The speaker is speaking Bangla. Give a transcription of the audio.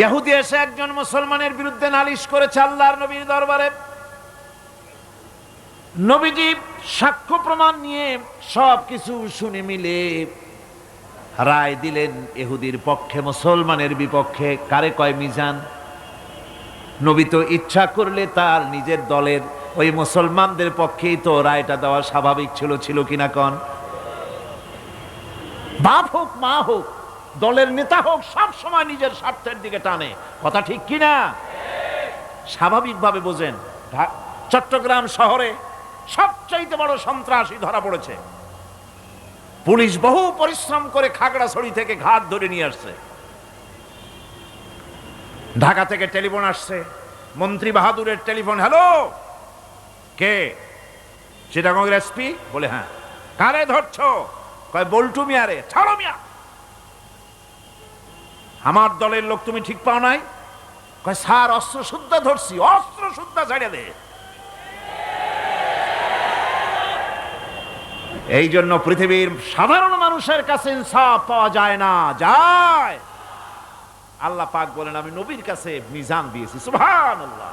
ইহুদি এসে একজন মুসলমানের বিরুদ্ধে নালিশ করেছে আল্লাহর নবীর দরবারে। নবীজি সাক্ষ্য প্রমাণ নিয়ে সব কিছু শুনে মিলে রায় দিলেন, এহুদির পক্ষে মুসলমানের বিপক্ষে কারে কয় মিজান? নবী তো ইচ্ছা করলে তার নিজের দলের ওই মুসলমানদের পক্ষেই তো রায়টা দেওয়া স্বাভাবিক ছিল ছিল কিনা কন? বাপ হোক, মা হোক দলের নেতা হোক, সব সময় নিজের স্বার্থের দিকে টানে। কথা ঠিক কিনা? স্বাভাবিকভাবে বোঝেন চট্টগ্রাম শহরে সবচাইতে বড় সন্ত্রাসী ধরা পড়েছে। পুলিশ বহু পরিশ্রম করে খাগড়াছড়ি থেকে ঘাট ধরে নিয়ে আসছে। ঢাকা থেকে টেলিফোন আসছে। মন্ত্রী বাহাদুরের টেলিফোন, হ্যালো, কে? চিটাগঙ্গের এসপি? বলে হ্যাঁ। কারে ধরছো? কয়, বল্টু মিয়ারে। ছাড়ো মিয়া। আমার দলের লোক তুমি ঠিক পাও নাই? কয়, স্যার, অস্ত্র শুদ্ধা ধরছি, অস্ত্র শুদ্ধা ছেড়ে দে। এই জন্য পৃথিবীর সাধারণ মানুষের কাছে ইনসাফ পাওয়া যায় না, যায়। আল্লাহ পাক বলেন, আমি নবীর কাছে মিজান দিয়েছি, সুবহানাল্লাহ।